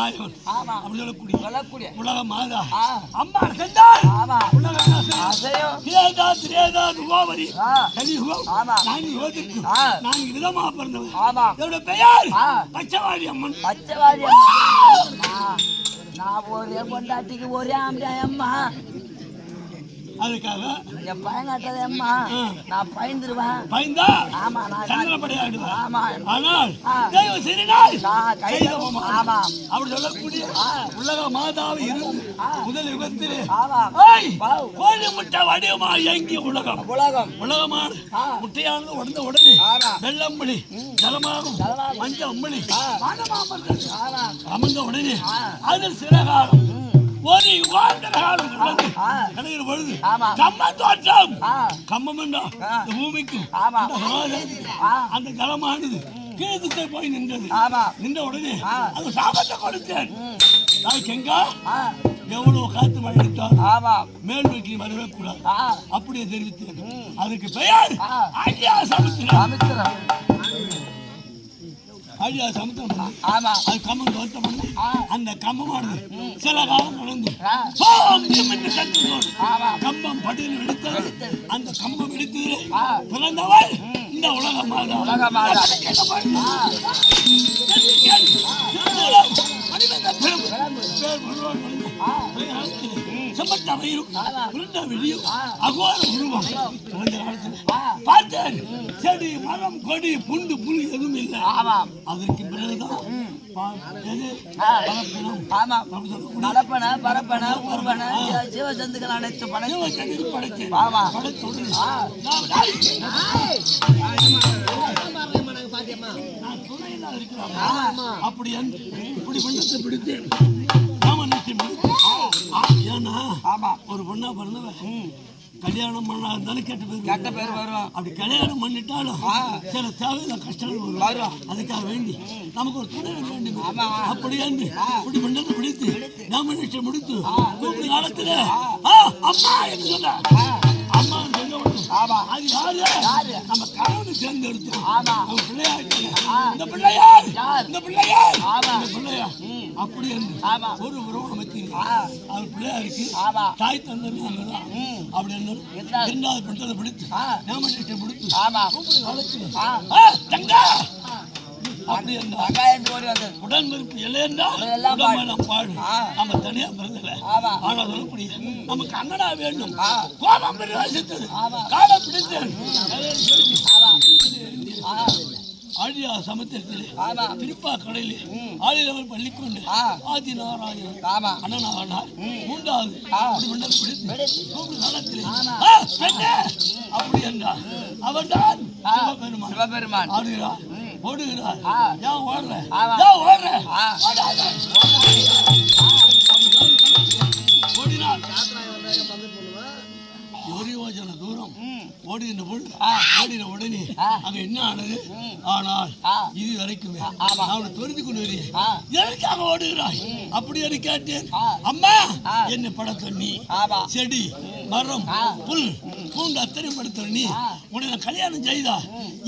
ஆ. மாயவன். ஆமா. அப்படி சொல்லக்கூடிய சொல்லக்கூடிய உலக மாதா. அம்மா அசையும். அசையும் திரேதா, திரேதா, ஆ. கலியுகம். நான்கு யுகத்திற்கு. நான்கு விதமா பிறந்தவன் இதோட பெயர் ஆ. பச்சவாடி அம்மன் பச்சைவாதி அம்மா நான் ஒரே பொண்டாட்டிக்கு ஒரே அம்மா அதுக்காக என் பையன் கட்டது அம்மா. நான் பயந்துருவேன் பயந்தா ஆமா நான் சந்திரப்படையாடுவார் ஆமா ஆனால். தெய்வ. ஆமா அப்படி சொல்லக்கூடிய உலக மாதாவை இருந்து முதல் யுகத்திலே. கோழி முட்டை வடிவமா இயங்கிய உலகம் உலகம் உலகமான. முட்டையானது உடனே உடனே. வெள்ளம்புலி ஜலமாகும். மஞ்சள் அம்பளி அமர்ந்த உடனே. அது சிறகாலம் ஒரு யுகாந்தர காலம். கடைகிற பொழுது. கம்ம தோற்றம். கம்மம். இந்த பூமிக்கும். அந்த ஜலமானது கீழ் திசை போய் நின்றது. நின்ற உடனே. அது சாபத்தை கொடுத்தேன். செங்கா எவ்வளவு காத்து மழை எடுத்தாலும் ஆமா. மேல் வீட்டில் வரவே கூடாது அப்படியே தெரிவித்தேன். அதுக்கு பெயர். ஆழியா சமுத்திரம். ஆழியா சமுத்திரம் ஆமா. அது கம்மம் தோட்டம் பண்ணி. அந்த கம்மமானது சில காலம் நடந்து. கம்பம் படியில் எடுத்தது. அந்த கம்பம் எடுத்தது ஆ. பிறந்தவள் இந்த உலக மாதா உலக மாதா. பார்த்தேன். செடி மரம் கொடி புண்டு புல் எதுவும் இல்லை. ஆமா அதற்கு பிறகுதான் பரப்பன ஊர்வன ஜீவ- ஜீவஜந்துக்கள் அனைத்து படைத்து. ஆமா. நான் துணையில இருக்கிறான். அப்படி இப்படி பண்ணத்தை ஒரு பொண்ணா பிறந்தவன். கல்யாணம் பண்ணா இருந்தாலும் கெட்ட பேர் கெட்ட பேர் வரும். அப்படி கல்யாணம் பண்ணிட்டாலும். சில தேவையில்ல கஷ்டங்கள் வரும். வரும். அதுக்காக வேண்டி நமக்கு ஒரு துணை வேண்டும் ஆமா. அப்படி என்று இப்படி பண்ணதை பிடித்து நாம நிச்சயம் முடித்து கூப்பிடு காலத்துல. அம்மா என்று சொன்ன அம்மா. அது யாரு? நம்ம கணவனை தேர்ந்தெடுத்தோம். அவன் பிள்ளையார். இந்த பிள்ளையார். யார்? இந்த பிள்ளையார். இந்த பிள்ளையார். அப்படி ஆமா. ஒரு உறவு ஆ. அவர் பிள்ளையாருக்கு ஆமா. தாய் தந்தது அங்கதான். அப்படி என்ன? இருந்தார். இரண்டாவது பட்டதை பிடித்து ஆ. நாம நிச்சயம் முடித்து ஆமா. காலத்துல ஆ. ஆ, தங்கா! அப்படி வந்தது உடன்பிறப்பு எல்லாம் உடம்பெல்லாம் பாடு. நம்ம தனியா பிறந்தல. ஆனா சொல்லக்கூடிய நமக்கு அண்ணனா வேண்டும். கோபம் ஆமா. காலம் பிடித்தேன். ஆழியா சமுத்திரத்திலே திருப்பா கடலிலே ம். ஆளிலவர் பள்ளிக்கொண்டு. ஆதி நாராயணன் அண்ணனானார் மூன்றாவது காலத்திலே! அப்படி என்றார். அவர்தான். சிவபெருமான். சிவபெருமான். ஆடுகிறார் ஓடுகிறார். ஏன் ஓடுற. ஏன் ஓடுற. யோஜனை தூரம். ஓடுகின்ற பொழுது. ஓடின உடனே. அங்க என்ன ஆனது ஆனால். இது வரைக்குமே அவனை தொழுது கொண்டு ஆ. எதற்காக ஓடுகிறாய் அப்படி என்று கேட்டேன். அம்மா. என்ன பட தண்ணி ஆமா செடி மரம். புல் பூண்டு அத்தனை நீ ஆ. உன்னை கல்யாணம் செய்தா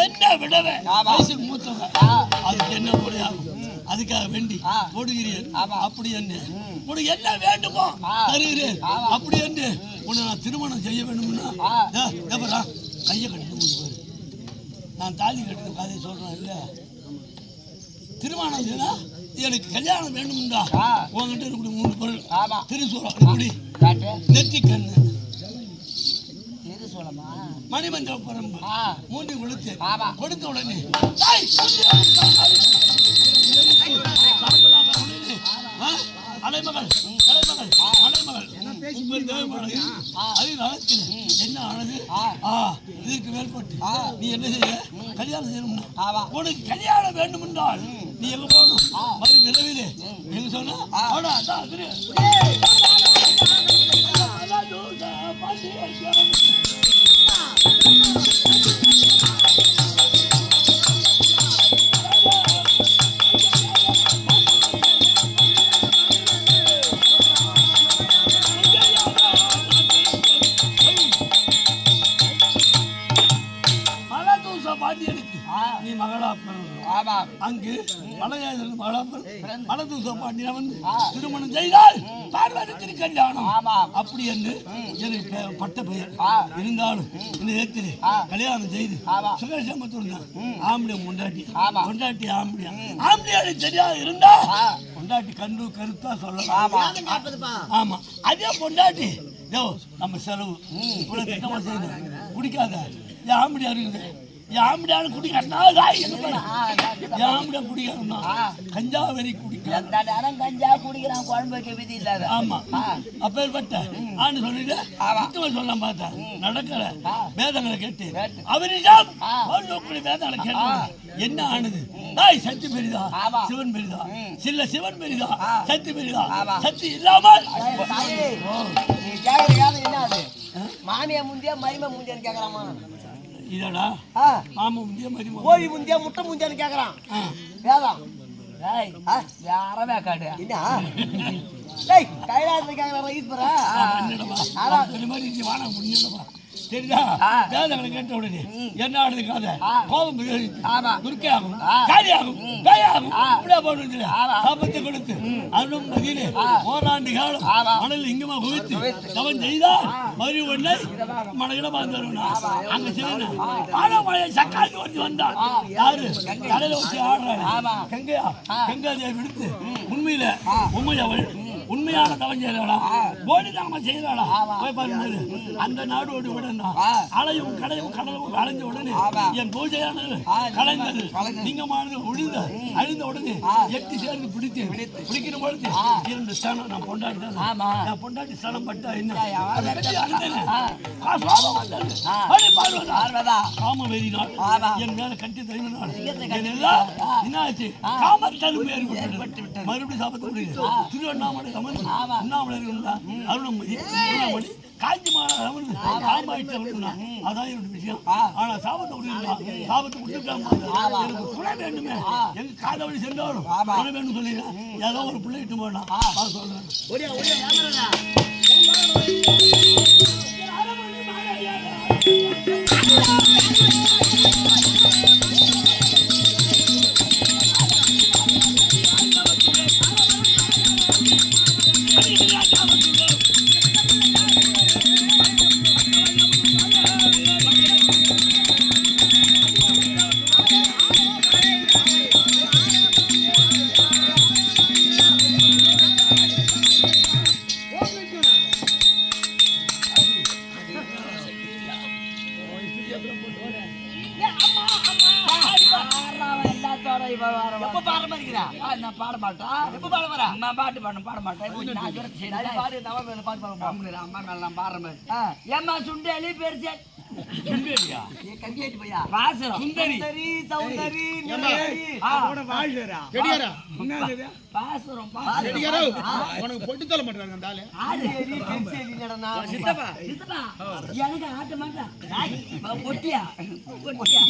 என்ன விடவே. வயசுக்கு மூத்தவ ஆ. அதுக்கு என்ன முறையாகும் அதுக்காக வேண்டி ஆமா. அப்படி என்ன உனக்கு என்ன வேண்டுமோ. தருகிறேன். அப்படி என்று. உன்னை நான் திருமணம் செய்ய வேண்டும்னா கையை கட்டிட்டு நான் தாலி கட்டின கதையை சொல்றேன் இல்ல திருமணம் செய்தா எனக்கு கல்யாணம் வேண்டும்டா. உங்ககிட்ட இருக்கக்கூடிய மூணு பொருள். ஆமா. திருசூலம் இப்படி நெற்றி கண்ணு மணிமஞ்சள் பரம்பு. மூண்டி கொடுத்து. கொடுத்த உடனே அலைமகள் அலைமகள் அலைமகள் உங்கள் தேவமகள் அது நலத்தில் என்ன ஆனது ஆ இதற்கு மேற்பட்டு நீ என்ன செய்ய கல்யாணம் செய்யணும் உனக்கு கல்யாணம் வேண்டும் என்றால் நீ எங்க போகணும் மறு விரைவிலே எங்க சொன்னா அவனா அதான் அது மலையாளர்கள் மகளா மலதூச பாண்டியனை வந்து. திருமணம் செய்தால் பார்வதி திருக்கல்யாணம். அப்படி என்று எனக்கு பட்ட பெயர். இருந்தாலும் இந்த நேரத்தில். கல்யாணம் செய்து ஆமா. சுகசமத்தோடு ஆம்பளை கொண்டாட்டி ஆமா. கொண்டாட்டி ஆம்பளையா? ஆம்பளையாடு தெரியாது இருந்தா ஆ. கொண்டாட்டி கண்டு கருத்தா ஆமா. சொல்லலாம் ஆமா. அதே பொண்டாட்டி. நம்ம செலவு. இவ்வளவு திட்டமா செய்யணும். குடிக்காத. என் ஆம்படியா காட்டு. என் ஆம்படியா குடிக்காரனா ஆ. கஞ்சா வெறி நேரம் கஞ்சா குடிக்கிறான் குழம்பு வைக்க விதி இல்லாத. ஆமா. அப்பேற்பட்ட ஆண்டு சொல்லிட்டு சொல்ல பார்த்தேன் நடக்கல. ஆ. வேதங்களை கேட்டு. அவரிடம் வேதங்களை கேட்டு என்ன ஆனது? தாய் சக்தி பெரிதா. சிவன் பெரிதா. சில்ல சிவன் பெரிதா. சக்தி பெரிதா. சக்தி இல்லாமல் மாமியா முந்தியா மரும முந்தியான்னு கேக்குறாமா? இதடா ஆ, மாமா முந்திய மருமக கோழி முந்தியா முட்டை முந்தியான்னு கேக்குறான். ஆ. வேதம் ஏய் யாரவே காட்டு என்ன டேய் கைலாசத்துல என்னடா ஆமா. இந்த மாதிரி இங்க வாடா முடிஞ்சடா ஆ. வேதங்களை கேட்ட உடனே என்ன ஆடுது கதை. கோபம். துர்க்கையாகும் ஆ. காரியாகும் பேயாகும். இப்படியா போட்டு. சாபத்தை கொடுத்து அருளும் ஆ. ஓராண்டு காலம். மணல் இங்குமா குவித்து. தவன் செய்தா மறு ஒன்றை மனகிட பார்த்துருவா அங்க செய்யணும். ஆனா மழை சக்காத்தி வந்து வந்தான் யாரு? தலையில வச்சு ஆடுறாங்க. கங்கையா? கங்கா தேவி எடுத்து உண்மையில உண்மை அவள் உண்மையான தவம் செய்யறாளா போடி தாம செய்யறாளா போய் பாருங்க அந்த நாடோடு உடனே அலையும் கடையும் கடலும் அலைஞ்ச உடனே என் பூஜையானது கலைந்தது. நீங்கமானது ஒழிந்த அழிந்த உடனே எட்டி சேர்ந்து பிடித்து. பிடிக்கிற பொழுது இரண்டு ஸ்தானம் நான் பொண்டாட்டி. நான் பொண்டாட்டி ஸ்தானம் பட்டா என்ன. என் மேல கட்டி தருவினாள் என்னாச்சு? காமத்தழும்பு ஏற்பட்டு மறுபடியும் சாப்பிட்டு திருவண்ணாமலை அமர்ந்து உண்ணாமலை இருந்தா அருணமதி உண்ணாமலை காஞ்சி மாநகர் அமர்ந்து காமாயிட்டு அதான் என்னோட விஷயம். ஆனா சாபத்தை முடியுதா சாபத்தை விட்டுட்டாமா எனக்கு துணை வேண்டுமே. எங்க காதவழி சென்றாலும் துணை வேண்டும் சொல்லிடுறேன் ஏதோ ஒரு பிள்ளை இட்டு போனா. சொல்றேன். பாட்டு பாட பாட மாட்டேன் பாடு நம்ம மேல பாட்டு பாட அம்மா மேல நான் பாடுற மாதிரி ஏம்மா சுண்டலி பெருசு சுந்தரியா? கம்பியாட்டு பையா வாசரம் சுந்தரி. சுந்தரி சௌந்தரி கெடியாரா பாசுரம் கெடியாரா உனக்கு பொட்டு தள்ள மாட்டாங்க அந்த ஆளு. சித்தப்பா. சித்தப்பா. எனக்கு ஆட்ட மாட்டா. பொட்டியா? பொட்டியா?